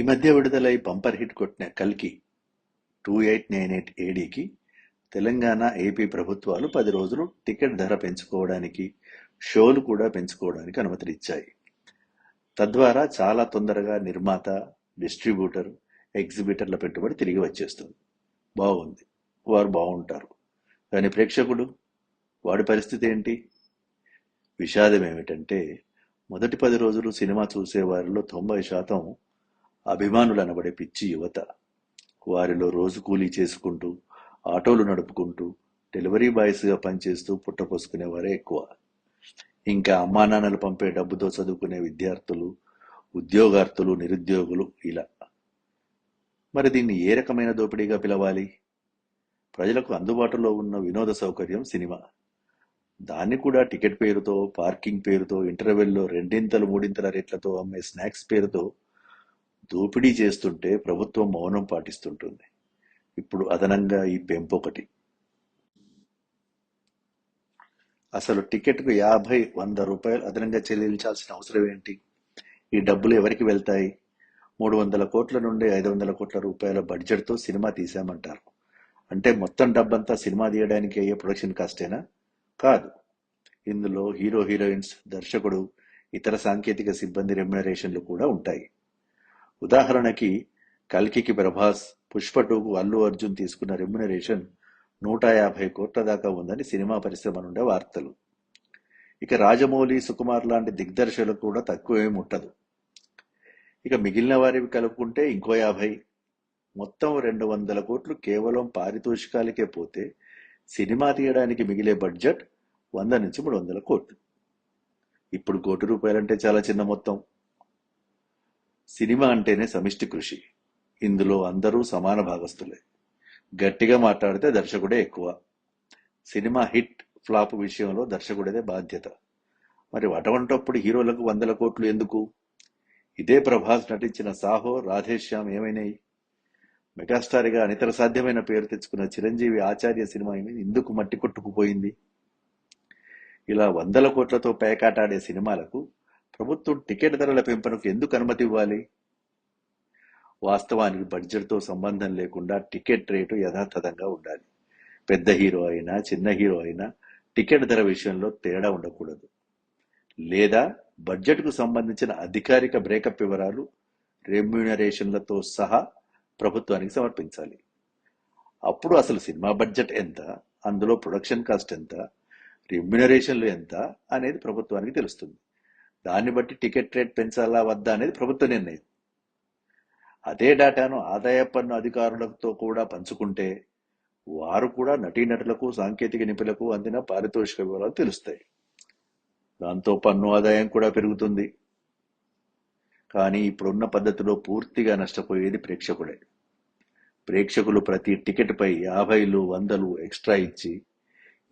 ఈ మధ్య విడుదలై బంపర్ హిట్ కొట్టిన కల్కి టూ ఎయిట్ నైన్ ఎయిట్ ఏడీకి తెలంగాణ ఏపీ ప్రభుత్వాలు పది రోజులు టికెట్ ధర పెంచుకోవడానికి షోలు కూడా పెంచుకోవడానికి అనుమతినిచ్చాయి తద్వారా చాలా తొందరగా నిర్మాత డిస్ట్రిబ్యూటర్ ఎగ్జిబిటర్ల పెట్టుబడి తిరిగి వచ్చేస్తుంది. బాగుంది. వారు బాగుంటారు. కానీ ప్రేక్షకుడు వాడి పరిస్థితి ఏంటి? విషాదం ఏమిటంటే మొదటి పది రోజులు సినిమా చూసేవారిలో తొంభై శాతం అభిమానులు అనబడే పిచ్చి యువత. వారిలో రోజు కూలీ చేసుకుంటూ ఆటోలు నడుపుకుంటూ డెలివరీ బాయ్స్గా పనిచేస్తూ పుట్టపోసుకునేవారే ఎక్కువ. ఇంకా అమ్మా నాన్నలు పంపే డబ్బుతో చదువుకునే విద్యార్థులు ఉద్యోగార్థులు నిరుద్యోగులు ఇలా. మరి దీన్ని ఏ రకమైన దోపిడీగా పిలవాలి? ప్రజలకు అందుబాటులో ఉన్న వినోద సౌకర్యం సినిమా. దాన్ని కూడా టికెట్ పేరుతో పార్కింగ్ పేరుతో ఇంటర్వెల్లో రెండింతలు మూడింతల రేట్లతో అమ్మే స్నాక్స్ పేరుతో దోపిడీ చేస్తుంటే ప్రభుత్వం మౌనం పాటిస్తుంటుంది. ఇప్పుడు అదనంగా ఈ పెంపు ఒకటి. అసలు టికెట్కు యాభై వంద రూపాయలు అదనంగా చెల్లించాల్సిన అవసరం ఏంటి? ఈ డబ్బులు ఎవరికి వెళ్తాయి? మూడు వందల కోట్ల నుండి ఐదు వందల కోట్ల రూపాయల బడ్జెట్తో సినిమా తీసామంటారు అంటే మొత్తం డబ్బంతా సినిమా తీయడానికి అయ్యే ప్రొడక్షన్ కాస్టేనా? కాదు. ఇందులో హీరో హీరోయిన్స్ దర్శకుడు ఇతర సాంకేతిక సిబ్బంది రెమ్యునరేషన్లు కూడా ఉంటాయి. ఉదాహరణకి కల్కికి ప్రభాస్ పుష్ప టూకు అల్లు అర్జున్ తీసుకున్న రెమ్యునరేషన్ నూట యాభై కోట్ల దాకా ఉందని సినిమా పరిశ్రమ నుండే వార్తలు. ఇక రాజమౌళి సుకుమార్ లాంటి దిగ్దర్శకులకు కూడా తక్కువేమి ఉండదు ఇక మిగిలిన వారివి కలుపుకుంటే ఇంకో యాభై. మొత్తం రెండు వందల కోట్లు కేవలం పారితోషికాలకే పోతే సినిమా తీయడానికి మిగిలే బడ్జెట్ వంద నుంచి మూడు వందల కోట్లు. ఇప్పుడు కోటి రూపాయలంటే చాలా చిన్న మొత్తం. సినిమా అంటేనే సమిష్టి కృషి. ఇందులో అందరూ సమాన భాగస్తులే గట్టిగా మాట్లాడితే దర్శకుడే ఎక్కువ. సినిమా హిట్ ఫ్లాప్ విషయంలో దర్శకుడిదే బాధ్యత. మరి అటువంటప్పుడు హీరోలకు వందల కోట్లు ఎందుకు? ఇదే ప్రభాస్ నటించిన సాహో రాధేశ్యామ్ ఏమైనాయి? మెగాస్టార్గా అనితర సాధ్యమైన పేరు తెచ్చుకున్న చిరంజీవి ఆచార్య సినిమా ఎందుకు మట్టి కొట్టుకుపోయింది? ఇలా వందల కోట్లతో పేకాటాడే సినిమాలకు ప్రభుత్వం టికెట్ ధరల పెంపునకు ఎందుకు అనుమతి ఇవ్వాలి? వాస్తవానికి బడ్జెట్తో సంబంధం లేకుండా టికెట్ రేటు యథాతథంగా ఉండాలి. పెద్ద హీరో అయినా చిన్న హీరో అయినా టికెట్ ధర విషయంలో తేడా ఉండకూడదు. లేదా బడ్జెట్కు సంబంధించిన అధికారిక బ్రేకప్ వివరాలు రెమ్యూనరేషన్లతో సహా ప్రభుత్వానికి సమర్పించాలి. అప్పుడు అసలు సినిమా బడ్జెట్ ఎంత అందులో ప్రొడక్షన్ కాస్ట్ ఎంత రెమ్యునరేషన్లు ఎంత అనేది ప్రభుత్వానికి తెలుస్తుంది. దాన్ని బట్టి టికెట్ రేట్ పెంచాలా వద్దా అనేది ప్రభుత్వ నిర్ణయం. అదే డేటాను ఆదాయ పన్ను అధికారులతో కూడా పంచుకుంటే వారు కూడా నటీనటులకు సాంకేతిక నిపుణులకు అందిన పారితోషిక వివరాలు తెలుస్తాయి. దాంతో పన్ను ఆదాయం కూడా పెరుగుతుంది. కానీ ఇప్పుడున్న పద్ధతిలో పూర్తిగా నష్టపోయేది ప్రేక్షకుడే. ప్రేక్షకులు ప్రతి టికెట్పై యాభైలు వందలు ఎక్స్ట్రా ఇచ్చి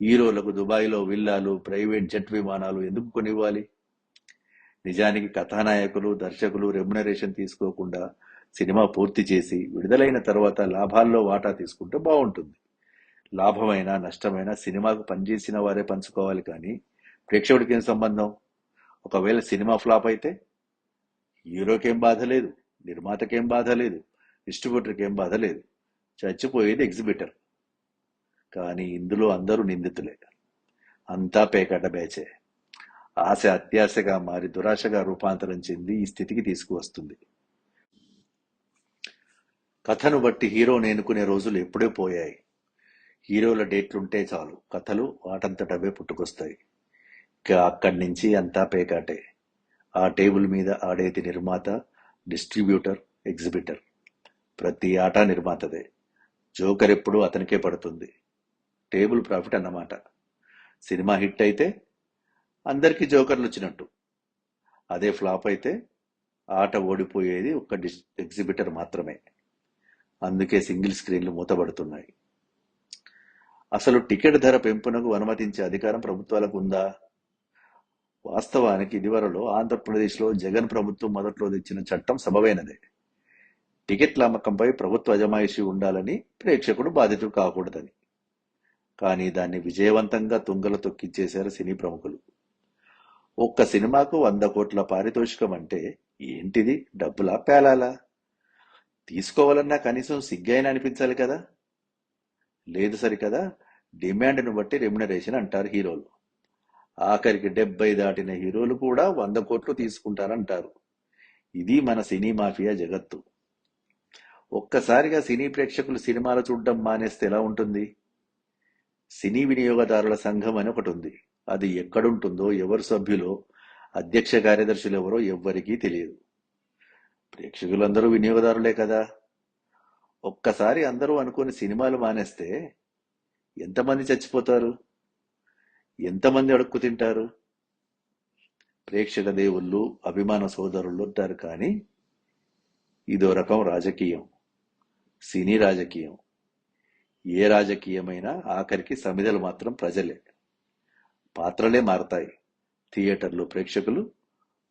హీరోలకు దుబాయ్లో విల్లాలు ప్రైవేట్ జెట్ విమానాలు ఎందుకు కొనివ్వాలి? నిజానికి కథానాయకులు దర్శకులు రెమ్యునరేషన్ తీసుకోకుండా సినిమా పూర్తి చేసి విడుదలైన తర్వాత లాభాల్లో వాటా తీసుకుంటే బాగుంటుంది. లాభమైనా నష్టమైనా సినిమాకు పనిచేసిన వారే పంచుకోవాలి కానీ ప్రేక్షకుడికి ఏం సంబంధం? ఒకవేళ సినిమా ఫ్లాప్ అయితే హీరోకేం బాధ లేదు నిర్మాతకేం బాధ లేదు డిస్ట్రిబ్యూటర్కి ఏం బాధ లేదు. చచ్చిపోయేది ఎగ్జిబిటర్. కానీ ఇందులో అందరూ నిందితులే. అంతా పేకట బ్యాచే. ఆశ అత్యాశగా మారి దురాశగా రూపాంతరం చెంది ఈ స్థితికి తీసుకువస్తుంది. కథను బట్టి హీరో నేనుకునే రోజులు ఎప్పుడే పోయాయి. హీరోల డేట్లుంటే చాలు. కథలు వాటంతటవే పుట్టుకొస్తాయి. ఇక అక్కడి నుంచి అంతా పేకాటే. ఆ టేబుల్ మీద ఆడేది నిర్మాత డిస్ట్రిబ్యూటర్ ఎగ్జిబిటర్. ప్రతి ఆట నిర్మాతదే. జోకర్ ఎప్పుడు అతనికే పడుతుంది. టేబుల్ ప్రాఫిట్ అన్నమాట. సినిమా హిట్ అయితే అందరికీ జోకర్లు వచ్చినట్టు. అదే ఫ్లాప్ అయితే ఆట ఓడిపోయేది ఒక్క డిస్ ఎగ్జిబిటర్ మాత్రమే. అందుకే సింగిల్ స్క్రీన్లు మూతబడుతున్నాయి అసలు టికెట్ ధర పెంపునకు అనుమతించే అధికారం ప్రభుత్వాలకు ఉందా? వాస్తవానికి ఇదివరలో ఆంధ్రప్రదేశ్లో జగన్ ప్రభుత్వం మొదట్లో తెచ్చిన చట్టం సబవైనదే టికెట్ల అమ్మకంపై ప్రభుత్వ అజమాయిషి ఉండాలని ప్రేక్షకుడు బాధితుడు కాకూడదని. కానీ దాన్ని విజయవంతంగా తుంగలు తొక్కిచ్చేశారు సినీ ప్రముఖులు. ఒక్క సినిమాకు వంద కోట్ల పారితోషికం అంటే ఏంటిది? డబ్బులా? పేలాలా? తీసుకోవాలన్నా కనీసం సిగ్గైనా అనిపించాలి కదా? లేదు సరికదా? డిమాండ్ను బట్టి రెమ్యునరేషన్ అంటారు హీరోలు. ఆఖరికి డెబ్బై దాటిన హీరోలు కూడా వంద కోట్లు తీసుకుంటారంటారు. ఇది మన సినీ మాఫియా జగత్తు. ఒక్కసారిగా సినీ ప్రేక్షకులు సినిమాలు చూడడం మానేస్తే ఎలా ఉంటుంది? సినీ వినియోగదారుల సంఘం అని ఒకటి ఉంది. అది ఎక్కడుంటుందో ఎవరు సభ్యులో అధ్యక్ష కార్యదర్శులు ఎవరో ఎవ్వరికీ తెలియదు. ప్రేక్షకులందరూ వినియోగదారులే కదా. ఒక్కసారి అందరూ అనుకుని సినిమాలు మానేస్తే ఎంతమంది చచ్చిపోతారు? ఎంతమంది అడుక్కు తింటారు? ప్రేక్షక దేవుళ్ళు అభిమాన సోదరులు ఉంటారు కానీ ఇదో రకం రాజకీయం. సినీ రాజకీయం. ఏ రాజకీయమైనా ఆఖరికి సమిధలు మాత్రం ప్రజలే. పాత్రలే మారతాయి. థియేటర్లు ప్రేక్షకులు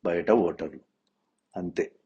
బయట ఓటర్లు. అంతే.